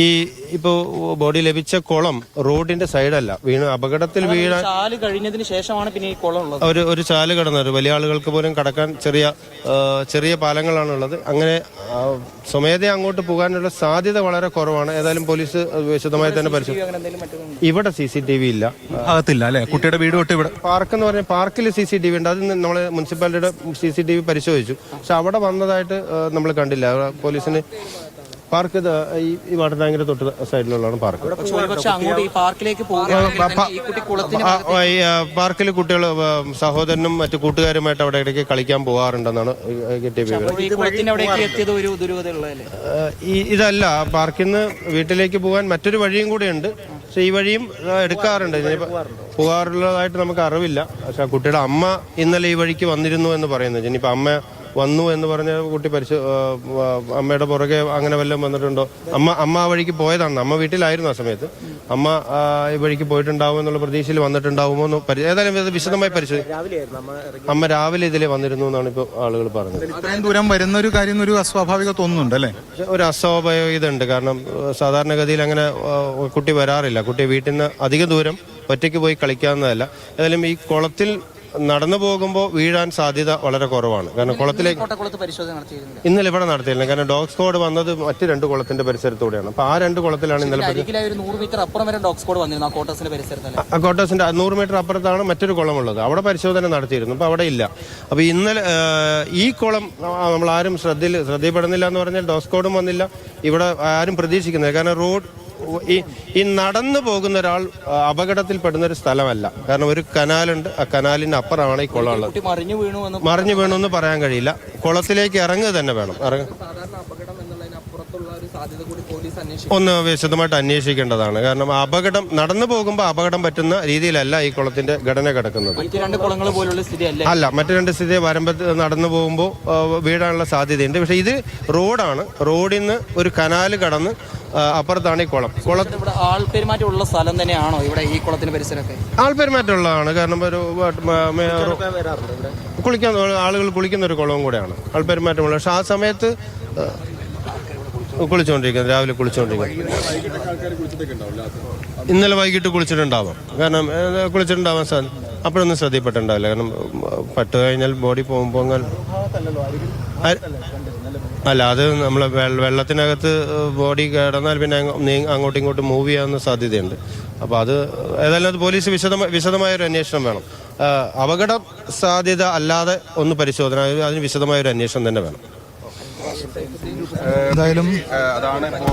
ഈ ഇപ്പോൾ ബോഡി ലഭിച്ച കുളം റോഡിന്റെ സൈഡല്ല. വീണ് അപകടത്തിൽ വീഴാൻ ചാൽ കഴിഞ്ഞതിന് ശേഷമാണ് പിന്നെ ഈ കുളം ഉള്ളത്. ഒരു ഒരു ചാൽ കടന്നത്. വലിയ ആളുകൾക്ക് പോലും കടക്കാൻ ചെറിയ ചെറിയ പാലങ്ങളാണുള്ളത്. അങ്ങനെ സ്വമേധയ അങ്ങോട്ട് പോകാനുള്ള സാധ്യത വളരെ കുറവാണ്. ഏതായാലും പോലീസ് വിശദമായി തന്നെ പരിശോധിക്കും ഇവിടെ സി സി ടി വി ഇല്ല. ഭാഗത്തില്ല അല്ലെ? കുട്ടിയുടെ വീട് തൊട്ട് ഇവിടെ പാർക്ക് എന്ന് പറഞ്ഞാൽ പാർക്കിൽ സി സി ടി വി ഉണ്ട്. അത് നമ്മൾ മുനിസിപ്പാലിറ്റിയുടെ സി സി ടി വി പരിശോധിച്ചു. പക്ഷെ അവിടെ വന്നതായിട്ട് നമ്മൾ കണ്ടില്ല. പോലീസിന് പാർക്ക് ഇത് ഈ ഈ വാട്ടർ ടാങ്കിന്റെ തൊട്ട് സൈഡിലുള്ളതാണ് പാർക്ക്. അങ്ങോട്ട് ഈ പാർക്കിലേക്ക് പാർക്കിൽ കുട്ടികൾ സഹോദരനും മറ്റു കൂട്ടുകാരുമായിട്ട് അവിടെ ഇടയ്ക്ക് കളിക്കാൻ പോകാറുണ്ടെന്നാണ് കിട്ടിയ വിവരം. ഇതല്ല പാർക്കിൽ നിന്ന് വീട്ടിലേക്ക് പോകാൻ മറ്റൊരു വഴിയും കൂടെ ഉണ്ട് പക്ഷെ ഈ വഴിയും എടുക്കാറുണ്ട്. പോകാറുള്ളതായിട്ട് നമുക്ക് അറിവില്ല. പക്ഷെ കുട്ടിയുടെ അമ്മ ഇന്നലെ ഈ വഴിക്ക് വന്നിരുന്നു എന്ന് പറയുന്നത് ഇനിയിപ്പോ അമ്മ വന്നു എന്ന് പറഞ്ഞ കുട്ടി പരിശോ അമ്മയുടെ പുറകെ അങ്ങനെ വല്ലതും വന്നിട്ടുണ്ടോ? അമ്മ അമ്മ ആ വഴിക്ക് പോയതാണ്. അമ്മ വീട്ടിലായിരുന്നു ആ സമയത്ത്. അമ്മ ഈ വഴിക്ക് പോയിട്ടുണ്ടാവും എന്നുള്ള പ്രതീക്ഷയിൽ വന്നിട്ടുണ്ടാവുമോ എന്ന് പരി- ഏതായാലും ഇത് വിശദമായി പരിശോധിക്കും അമ്മ രാവിലെ ഇതിലെ വന്നിരുന്നു എന്നാണ് ഇപ്പോൾ ആളുകൾ പറഞ്ഞത്. ഇത്രയും ദൂരം വരുന്ന ഒരു കാര്യം ഒരു അസ്വാഭാവിക തോന്നുന്നുണ്ട് അല്ലേ? ഒരു അസ്വാഭാവികത ഉണ്ട് കാരണം സാധാരണഗതിയിൽ അങ്ങനെ കുട്ടി വരാറില്ല. കുട്ടി വീട്ടിൽ നിന്ന് അധിക ദൂരം ഒറ്റയ്ക്ക് പോയി കളിക്കാവുന്നതല്ല. ഏതായാലും ഈ കുളത്തിൽ നടന്നു പോകുമ്പോൾ വീഴാൻ സാധ്യത വളരെ കുറവാണ്. കാരണം കുളത്തിലേക്ക് ഇന്നലെ ഇവിടെ നടത്തിയില്ല കാരണം ഡോഗ് സ്ക്വാഡ് വന്നത് മറ്റു രണ്ട് കുളത്തിന്റെ പരിസരത്തൂടെയാണ്. അപ്പൊ ആ രണ്ട് കുളത്തിലാണ് ഇന്നലെ കോട്ടേഴ്സിന്റെ നൂറ് മീറ്റർ അപ്പുറത്താണ് മറ്റൊരു കുളം ഉള്ളത് അവിടെ പരിശോധന നടത്തിയിരുന്നു. അപ്പൊ അവിടെ ഇല്ല. അപ്പൊ ഇന്നലെ ഈ കുളം നമ്മൾ ആരും ശ്രദ്ധയിൽ ശ്രദ്ധയിൽപ്പെടുന്നില്ല എന്ന് പറഞ്ഞാൽ ഡോഗ് സ്കോഡും വന്നില്ല. ഇവിടെ ആരും പ്രതീക്ഷിക്കുന്നില്ല. കാരണം റോഡ് ഈ നടന്നു പോകുന്ന ഒരാൾ അപകടത്തിൽ അപകടത്തിൽപ്പെടുന്ന ഒരു സ്ഥലമല്ല. കാരണം ഒരു കനാലുണ്ട് ആ കനാലിന് അപ്പുറമാണ് ഈ കുളം ഉള്ളത്. മറിഞ്ഞു വീണു എന്ന് പറയാൻ കഴിയില്ല. കുളത്തിലേക്ക് ഇറങ്ങുക തന്നെ വേണം. ഇറങ്ങ. ഒരു സാധ്യത കൂടി പോലീസ് അന്വേഷിക്കും. ഒന്ന് വിശദമായിട്ട് അന്വേഷിക്കേണ്ടതാണ്. കാരണം അപകടം നടന്നു പോകുമ്പോൾ അപകടം പറ്റുന്ന രീതിയിലല്ല ഈ കുളത്തിന്റെ ഘടന കിടക്കുന്നത്. രണ്ട് കുളങ്ങൾ പോലുള്ള സ്ഥിതിയല്ല? അല്ല മറ്റു രണ്ട് സ്ഥിതി വരമ്പത്ത് നടന്നു പോകുമ്പോൾ വീടാനുള്ള വീഴാനുള്ള സാധ്യതയുണ്ട്. പക്ഷേ ഇത് റോഡാണ്. റോഡിൽ നിന്ന് ഒരു കനാല് കടന്ന് അപ്പുറത്താണ് ഈ കുളം. കുളം ഇവിടെ ആൾ പെരുമാറ്റം ഉള്ള സ്ഥലം തന്നെയാണോ ഇവിടെ ഈ കുളത്തിന് പരിസരമൊക്കെ? ആൾപെരുമാറ്റമുള്ളതാണ്. കാരണം ഒരു കുളിക്കാൻ ആളുകൾ കുളിക്കുന്ന ഒരു കുളവും കൂടെയാണ്. ആൾപെരുമാറ്റമുള്ള പക്ഷെ ആ സമയത്ത് കുളിച്ചുകൊണ്ടിരിക്കുന്നത് രാവിലെ കുളിച്ചുകൊണ്ടിരിക്കുന്നത് ഇന്നലെ വൈകിട്ട് കുളിച്ചിട്ടുണ്ടാവാം. കാരണം കുളിച്ചിട്ടുണ്ടാവാൻ സാധ്യത അപ്പോഴൊന്നും ശ്രദ്ധയിൽപ്പെട്ടുണ്ടാവില്ല കാരണം പട്ടു കഴിഞ്ഞാൽ ബോഡി പോകുമ്പോൾ അല്ല അത് നമ്മൾ വെള്ളത്തിനകത്ത് ബോഡി കിടന്നാൽ പിന്നെ അങ്ങോട്ടും ഇങ്ങോട്ടും മൂവ് ചെയ്യാവുന്ന സാധ്യതയുണ്ട്. അപ്പോൾ അത് ഏതായാലും അത് പോലീസ് വിശദമായ വിശദമായ ഒരു അന്വേഷണം വേണം. അപകട സാധ്യത അല്ലാതെ ഒന്ന് പരിശോധന അതിന് വിശദമായ ഒരു അന്വേഷണം തന്നെ വേണം. എന്തായാലും